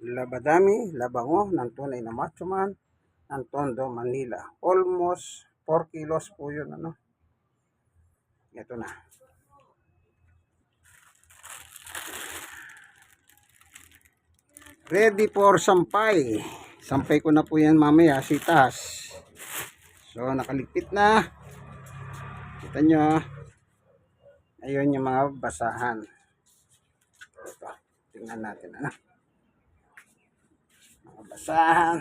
labadami, labango ng tunay na macho man ng Tondo, Manila. Almost 4 kilos po yun. Ano? Ito na. Ready for sampay. Sampay ko na po yan mamaya, sitas. So, nakaligpit na. Kita nyo. Ayun yung mga basahan. Ito. Tingnan natin. Ano? Basahan.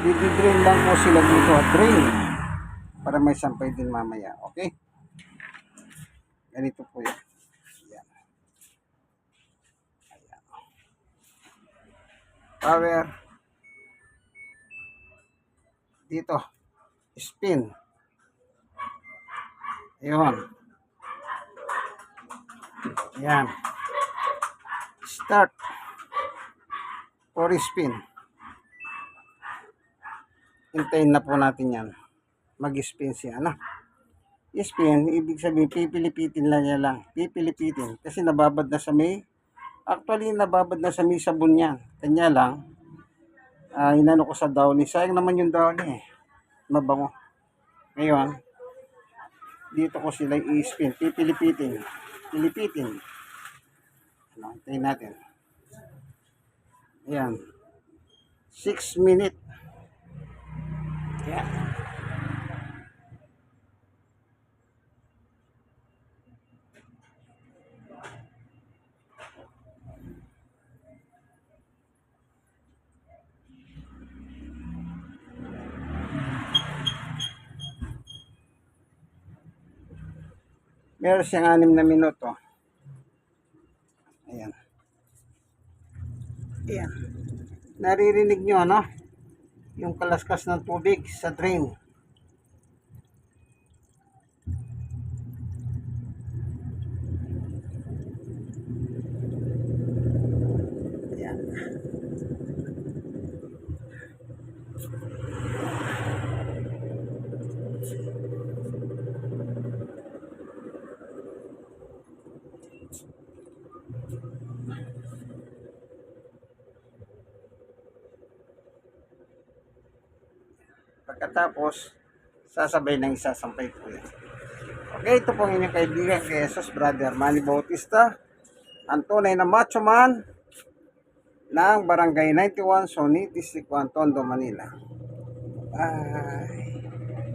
Dididrain lang po sila dito at drain. Para may sampay din mamaya. Okay? Ganito po yun. Ayan. Ayan. Power. Dito. Spin. Ayun. Ayan. Start. For spin. Hintayin na po natin yan. Mag-spin siya. Ano? Spin, ibig sabihin, pipilipitin lang niya lang. Pipilipitin. Kasi nababad na sa may, actually, nababad na sa may sabon yan. Kanya lang, ah inano ko sa downy. Sayang naman yung downy eh. Mabango. Ngayon, dito ko sila i-spin. Pipilipitin. Pilipitin. Ano, hintayin natin. Ayan. 6 minute. Ayan. Meron siyang anim na minuto. Ayan. Ayan. Naririnig nyo, ano? Yung kalaskas ng tubig sa drain. Ayan. Pagkatapos, sasabay ng isasampay po yan. Okay, ito po ang inyong kaibigan kay Jesus Brother Manny Bautista. Ang tunay na macho man ng Barangay 91, Soniti, Tondo, Manila. Bye!